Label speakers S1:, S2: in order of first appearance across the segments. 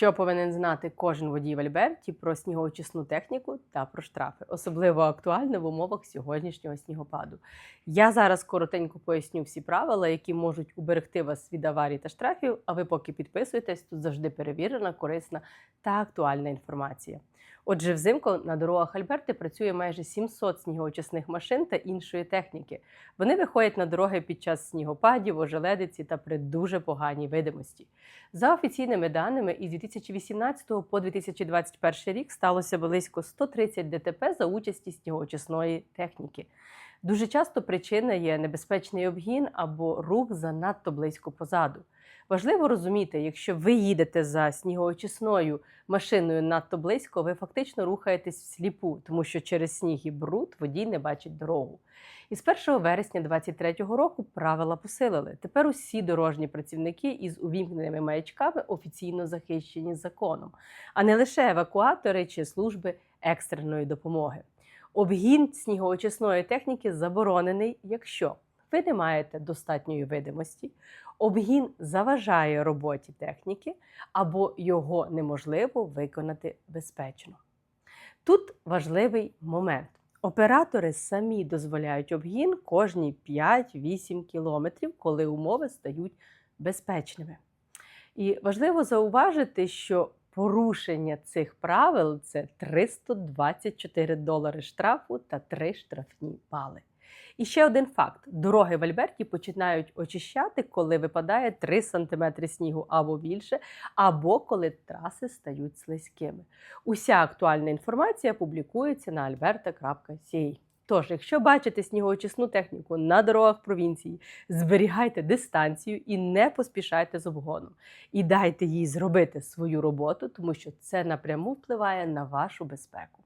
S1: Що повинен знати кожен водій в Альберті про снігоочисну техніку та про штрафи, особливо актуально в умовах сьогоднішнього снігопаду. Я зараз коротенько поясню всі правила, які можуть уберегти вас від аварій та штрафів. А ви поки підписуєтесь, тут завжди перевірена, корисна та актуальна інформація. Отже, взимку на дорогах Альберти працює майже 700 снігоочисних машин та іншої техніки. Вони виходять на дороги під час снігопадів, ожеледиці та при дуже поганій видимості. За офіційними даними, із 2018 по 2021 рік сталося близько 130 ДТП за участі снігоочисної техніки. Дуже часто причина є небезпечний обгін або рух занадто близько позаду. Важливо розуміти, якщо ви їдете за снігоочисною машиною надто близько, ви фактично рухаєтесь всліпу, тому що через сніг і бруд водій не бачить дорогу. І з 1 вересня 2023 року правила посилили. Тепер усі дорожні працівники із увімкненими маячками офіційно захищені законом, а не лише евакуатори чи служби екстреної допомоги. Обгін снігоочисної техніки заборонений, якщо ви не маєте достатньої видимості, обгін заважає роботі техніки або його неможливо виконати безпечно. Тут важливий момент. Оператори самі дозволяють обгін кожні 5-8 кілометрів, коли умови стають безпечними. І важливо зауважити, що порушення цих правил це 324 долари штрафу та 3 штрафні бали. І ще один факт: дороги в Альберті починають очищати, коли випадає 3 см снігу або більше, або коли траси стають слизькими. Уся актуальна інформація публікується на alberta.ca. Тож, якщо бачите снігоочисну техніку на дорогах провінції, зберігайте дистанцію і не поспішайте з обгоном. І дайте їй зробити свою роботу, тому що це напряму впливає на вашу безпеку.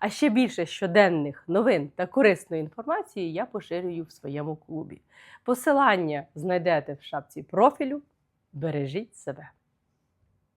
S1: А ще більше щоденних новин та корисної інформації я поширюю в своєму клубі. Посилання знайдете в шапці профілю. Бережіть себе.